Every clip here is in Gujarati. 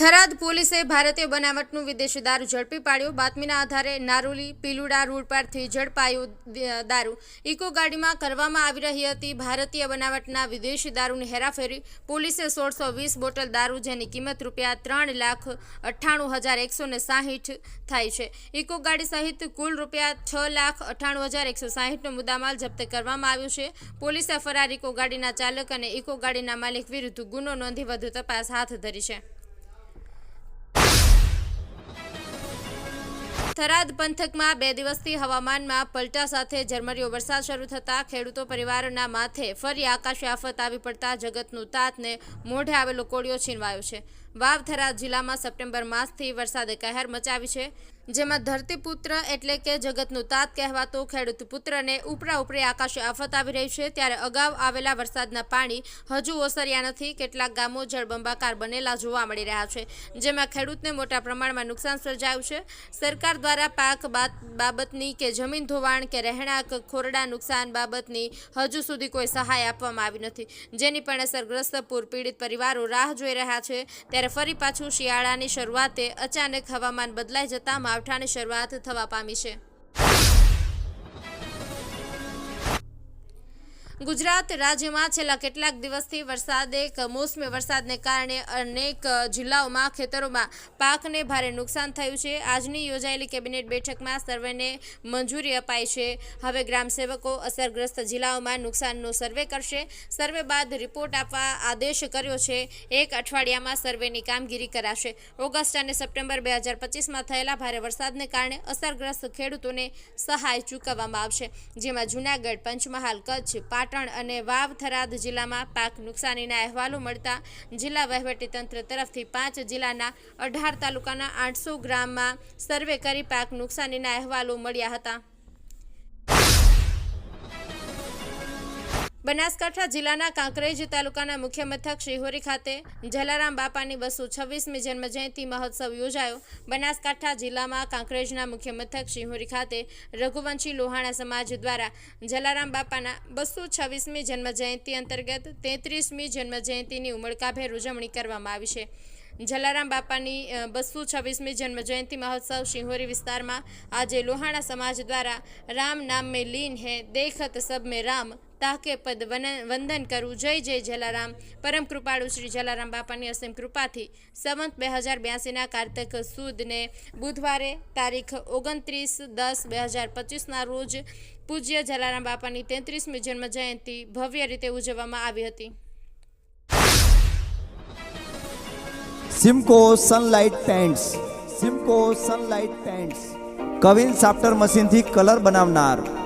થરાદ પોલીસે ભારતીય બનાવટનું વિદેશી દારૂ ઝડપી પાડ્યો. બાતમીના આધારે નારોલી, પીલુડા રોડ પરથી ઝડપાયો દારૂ. ઇકો ગાડીમાં કરવામાં આવી રહી હતી. ભારતીય બનાવટના વિદેશી દારૂની હેરાફેરી. પોલીસે સોળસો વીસ બોટલ દારૂ, જેની કિંમત રૂપિયા ત્રણ લાખ અઠ્ઠાણું હજાર એકસો ને સાહીઠ થાય છે. ઇકો ગાડી સહિત કુલ રૂપિયા છ લાખ અઠ્ઠાણું હજાર એકસો સાહીઠનો મુદ્દામાલ જપ્ત કરવામાં આવ્યો છે. પોલીસે ફરાર ઇકો ગાડીના ચાલક અને ઇકો ગાડીના માલિક વિરુદ્ધ ગુનો નોંધી વધુ તપાસ હાથ ધરી છે. થરાદ પંથકમાં બે દિવસથી હવામાનમાં પલટા સાથે ઝરમરીયો વરસાદ શરૂ થતાં ખેડૂતો પરિવારના માથે ફરી આકાશી આફત આવી પડતા જગતનું તાતને મોઢે આવેલો કોળિયો છીનવાયો છે. વાવ થરાદ જિલ્લામાં સપ્ટેમ્બર માસથી વરસાદે કહેર મચાવી છે. જેમાં ધરતીપુત્ર એટલે કે જગતનું તાત કહેવાતો ખેડૂત પુત્રને ઉપરા ઉપરી આકાશી આફત આવી રહી છે. ત્યારે અગાઉ આવેલા વરસાદના પાણી હજુ ઓસર્યા નથી. કેટલાક ગામો જળબંબાકાર બનેલા જોવા મળી રહ્યા છે. જેમાં ખેડૂતને મોટા પ્રમાણમાં નુકસાન સર્જાયું છે. સરકાર દ્વારા પાક બાત- બાબતની કે જમીન ધોવાણ કે રહેણાંક ખોરડા નુકસાન બાબતની હજુ સુધી કોઈ સહાય આપવામાં આવી નથી. જેની પણ અસરગ્રસ્ત પૂર પીડિત પરિવારો રાહ જોઈ રહ્યા છે. ત્યારે ફરી પાછું શિયાળાની શરૂઆતે અચાનક હવામાન બદલાઈ જતાં માવઠાની શરૂઆત થવા પામી છે. ગુજરાત રાજ્યમાં છેલ્લા કેટલાક દિવસથી વરસાદે કમોસમી વરસાદને કારણે અનેક જિલ્લાઓમાં, ખેતરોમાં પાકને ભારે નુકસાન થયું છે. આજની યોજાયેલી કેબિનેટ બેઠકમાં સર્વેને મંજૂરી અપાઈ છે. હવે ગ્રામસેવકો અસરગ્રસ્ત જિલ્લાઓમાં નુકસાનનો સર્વે કરશે. સર્વે બાદ રિપોર્ટ આપવા આદેશ કર્યો છે. એક અઠવાડિયામાં સર્વેની કામગીરી કરાશે. ઓગસ્ટ અને સપ્ટેમ્બર બે હજાર પચીસમાં થયેલા ભારે વરસાદને કારણે અસરગ્રસ્ત ખેડૂતોને સહાય ચૂકવવામાં આવશે. જેમાં જૂનાગઢ, પંચમહાલ, કચ્છ, પાટણ અને વાવ થરાદ જિલ્લામાં પાક નુકસાનીના અહેવાલો મળતા જિલ્લા વહીવટીતંત્ર તરફથી પાંચ જિલ્લાના અઢાર તાલુકાના આઠસો ગ્રામમાં સર્વે કરી પાક નુકસાનીના અહેવાલો મળ્યા હતા. બનાસકાંઠા જિલ્લાના કાંકરેજ તાલુકાના મુખ્ય મથક શિહોરી ખાતે જલારામ બાપાની બસો છવ્વીસમી જન્મજયંતિ મહોત્સવ યોજાયો. બનાસકાંઠા જિલ્લામાં કાંકરેજના મુખ્ય મથક શિહોરી ખાતે રઘુવંશી લોહાણા સમાજ દ્વારા જલારામ બાપાના બસો છવ્વીસમી જન્મજયંતિ અંતર્ગત તેત્રીસમી જન્મજયંતિની ઉમળકાભેર ઉજવણી કરવામાં આવી છે. જલારામ બાપાની બસો છવ્વીસમી જન્મજયંતિ મહોત્સવ શિહોરી વિસ્તારમાં આજે લોહાણા સમાજ દ્વારા રામ નામ મેં લીન હે, દેખત સબ મેં રામ તાકે પદ વંદન કરું. જય જય જલારામ. પરમ કૃપાળુ શ્રી જલારામ બાપાની અસીમ કૃપાથી સંવંત બે હજાર બ્યાસીના કાર્તક સુદને બુધવારે તારીખ ઓગણત્રીસ દસ બે હજાર પચીસના રોજ પૂજ્ય જલારામ બાપાની તેત્રીસમી જન્મજયંતિ ભવ્ય રીતે ઉજવવામાં આવી હતી. Simco sunlight paints Simco sunlight paints queen સાફ્ટર મશીનથી કલર બનાવનાર.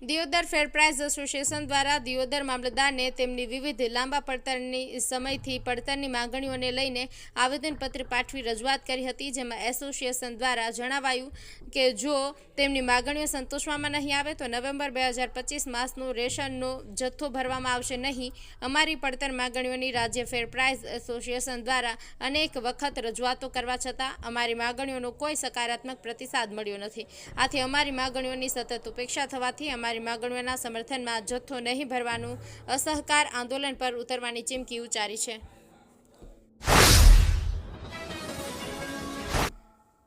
Deodar fair price association દ્વારા દિયોદર મામલતદારને તેમની વિવિધ લાંબા પડતરની સમયથી પડતરની માંગણીઓને લઈને આવેદનપત્ર પાઠવી રજૂઆત કરી હતી, જેમાં એસોસિએશન દ્વારા જણાવાયું કે જો તેમની માંગણીઓ સંતોષવામાં નહીં આવે, તો નવેમ્બર બે હજાર પચીસ માસનો રેશનનો જથ્થો ભરવામાં આવશે નહીં. અમારી પડતર માંગણીઓની રાજ્ય ફેર પ્રાઇઝ એસોસિએશન દ્વારા અનેક વખત રજૂઆતો કરવા છતાં અમારી માગણીઓનો કોઈ સકારાત્મક પ્રતિસાદ મળ્યો નથી. આથી અમારી માગણીઓની સતત ઉપેક્ષા થવાથી અમારી માંગણીઓના સમર્થનમાં જથ્થો નહીં ભરવાનું અસહકાર આંદોલન પર ઉતરવાની ચીમકી ઉચ્ચારી છે.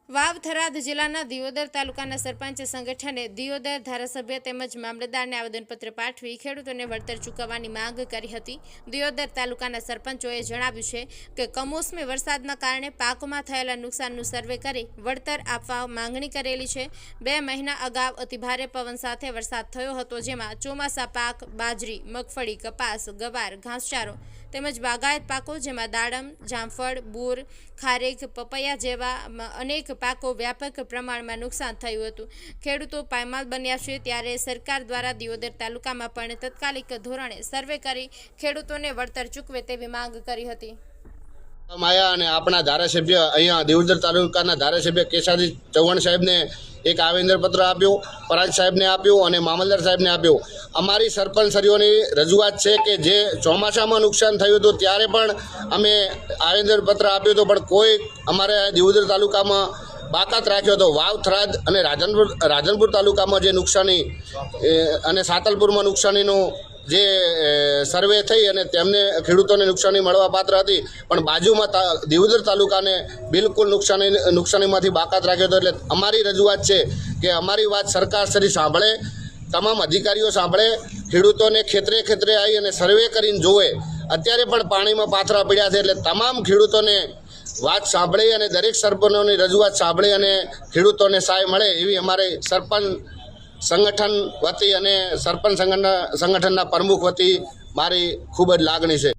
વાવ થરાદ જિલ્લાના દિયોદર તાલુકાના સરપંચ સંગઠને દિયોદર ધારાસભ્ય તેમજ મામલતદારને આવેદનપત્ર પાઠવી ખેડૂતોને વળતર ચૂકવવાની માંગ કરી હતી. દિયોદર તાલુકાના સરપંચોએ જણાવ્યું છે કે કમોસમી વરસાદના કારણે પાકોમાં થયેલા નુકસાનનું સર્વે કરી વળતર આપવા માંગણી કરેલી છે. બે મહિના અગાઉ અતિભારે પવન સાથે વરસાદ થયો હતો જેમાં ચોમાસા પાક, બાજરી, મગફળી, કપાસ, ગવાર, ઘાસચારો તેમજ બાગાયત પાકો જેમાં દાડમ, જામફળ, બૂર, ખારેક, પપૈયા જેવા અનેક પાકો વ્યાપક પ્રમાણમાં નુકસાન થયું હતું. ખેડૂતો પાયમાલ બન્યા છે ત્યારે સરકાર દ્વારા દિયોદર તાલુકામાં પણ તત્કાલિક ધોરણે સર્વે કરી ખેડૂતોને વળતર ચૂકવે તેવી માંગ કરી હતી. આયા અને આપણા ધારાસભ્ય અહીંયા દેવદર તાલુકાના ધારાસભ્ય કેશાજી ચૌહાણ સાહેબને એક આવેદનપત્ર આપ્યું પરાજ સાહેબને આપ્યું અને મામલદાર સાહેબને આપ્યું. અમારી સરપંચરીઓની રજૂઆત છે કે જે ચોમાસામાં નુકસાન થયું હતું ત્યારે પણ અમે આવેદનપત્ર આપ્યું હતું, પણ કોઈ અમારે દેવદર તાલુકામાં બાકાત રાખ્યો હતો. વાવ, થરાદ અને રાધનપુર રાધનપુર તાલુકામાં જે નુકસાની અને સાતલપુરમાં નુકસાનીનું જે સર્વે થઈ અને તેમને ખેડૂતોને નુકસાની મળવા પાત્ર હતી. પણ બાજુમાં દિયોદર તાલુકાને બિલકુલ નુકસાની, નુકસાનીમાંથી બાકાત રાખ્યો હતો. એટલે અમારી રજૂઆત છે કે અમારી વાત સરકાર શ્રી સાંભળે, તમામ અધિકારીઓ સાંભળે, ખેડૂતોને ખેતરે ખેતરે આવી અને સર્વે કરીને જોવે. અત્યારે પણ પાણીમાં પાથરા પડ્યા છે એટલે તમામ ખેડૂતોને વાત સાંભળી અને દરેક સરપંચોની રજૂઆત સાંભળી અને ખેડૂતોને સહાય મળે એવી અમારે સરપંચ સંગઠન વતી અને સરપંચ સંગઠનના સંગઠનના પ્રમુખ વતી મારી ખૂબ જ લાગણી છે.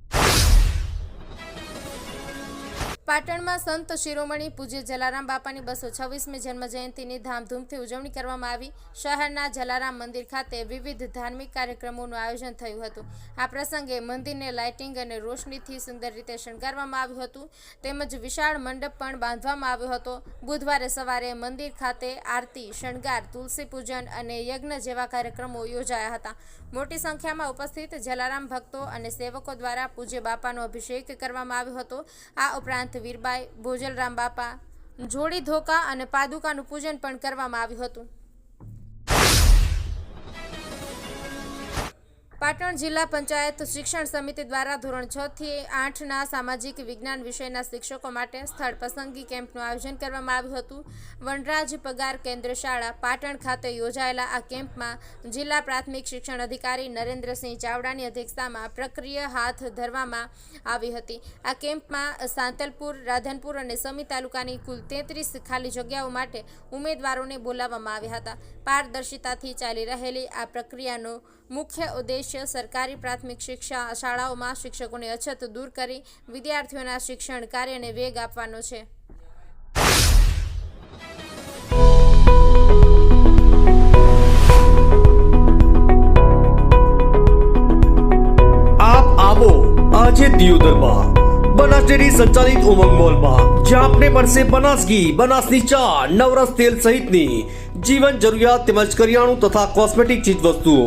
પાટણમાં સંત શિરોમણી પૂજ્ય જલારામ બાપાની બસો છવ્વીસમી જન્મ જયંતિની ધામધૂમથી ઉજવણી કરવામાં આવી. શહેરના જલારામ મંદિર ખાતે વિવિધ ધાર્મિક કાર્યક્રમોનું આયોજન થયું હતું. આ પ્રસંગે મંદિરને લાઇટિંગ અને રોશનીથી સુંદર રીતે શણગારવામાં આવ્યું હતું. તેમજ વિશાળ મંડપ પણ બાંધવામાં આવ્યો હતો. બુધવારે સવારે મંદિર ખાતે આરતી, શણગાર, તુલસી પૂજન અને યજ્ઞ જેવા કાર્યક્રમો યોજાયા હતા. મોટી સંખ્યામાં ઉપસ્થિત જલારામ ભક્તો અને સેવકો દ્વારા પૂજ્ય બાપાનો અભિષેક કરવામાં આવ્યો હતો. આ ઉપરાંત વીરબાઈ ભોજલરામ બાપા જોડી ધોકા અને પાદુકાનું પૂજન પણ કરવામાં આવ્યું હતું. પાટણ જિલ્લા પંચાયત શિક્ષણ સમિતિ દ્વારા ધોરણ છ થી આઠના સામાજિક વિજ્ઞાન વિષયના શિક્ષકો માટે સ્થળ પસંદગી કેમ્પનું આયોજન કરવામાં આવ્યું હતું. વનરાજ પગાર કેન્દ્ર શાળા, પાટણ ખાતે યોજાયેલા આ કેમ્પમાં જિલ્લા પ્રાથમિક શિક્ષણ અધિકારી નરેન્દ્રસિંહ ચાવડાની અધ્યક્ષતામાં પ્રક્રિયા હાથ ધરવામાં આવી હતી. આ કેમ્પમાં સાંતલપુર, રાધનપુર અને સમી તાલુકાની કુલ તેત્રીસ ખાલી જગ્યાઓ માટે ઉમેદવારોને બોલાવવામાં આવ્યા હતા. પારદર્શિતાથી ચાલી રહેલી આ પ્રક્રિયાનો મુખ્ય ઉદ્દેશ્ય સરકારી પ્રાથમિક શિક્ષા શાળાઓમાં શિક્ષકોની અછત દૂર કરી વિદ્યાર્થીઓના શિક્ષણ કાર્યને વેગ આપવાનો છે. આપ આવો આજે દિયોદરમાં. બનાસ ડેરી સંચાલિત ઉમંગ મોલમાં, જ્યાં આપને મળશે બનાસ ઘી બનાસની ચા, નવરસ તેલ સહિતની જીવન જરૂરિયાત તેમજ કરિયાણું તથા કોસ્મેટિક ચીજ વસ્તુઓ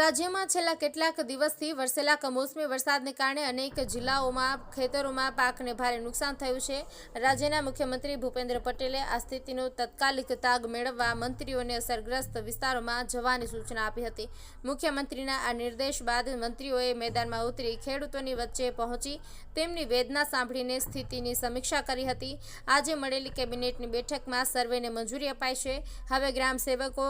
રાજ્યમાં છેલ્લા કેટલાક દિવસથી વરસેલા કમોસમી વરસાદને કારણે અનેક જિલ્લાઓમાં, ખેતરોમાં પાકને ભારે નુકસાન થયું છે. રાજ્યના મુખ્યમંત્રી ભૂપેન્દ્ર પટેલે આ સ્થિતિનો તત્કાલિક તાગ મેળવવા મંત્રીઓને અસરગ્રસ્ત વિસ્તારોમાં જવાની સૂચના આપી હતી. મુખ્યમંત્રીના આ નિર્દેશ બાદ મંત્રીઓએ મેદાનમાં ઉતરી ખેડૂતોની વચ્ચે પહોંચી તેમની વેદના સાંભળીને સ્થિતિની સમીક્ષા કરી હતી. આજે મળેલી કેબિનેટની બેઠકમાં સર્વેને મંજૂરી અપાઈ છે. હવે ગ્રામ સેવકો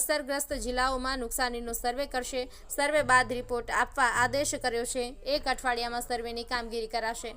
અસરગ્રસ્ત જિલ્લાઓમાં નુકસાનીનો સર્વે કરશે. સર્વે બાદ રિપોર્ટ આપવા આદેશ કર્યો છે. એક અઠવાડિયામાં સર્વેની કામગીરી કરાશે.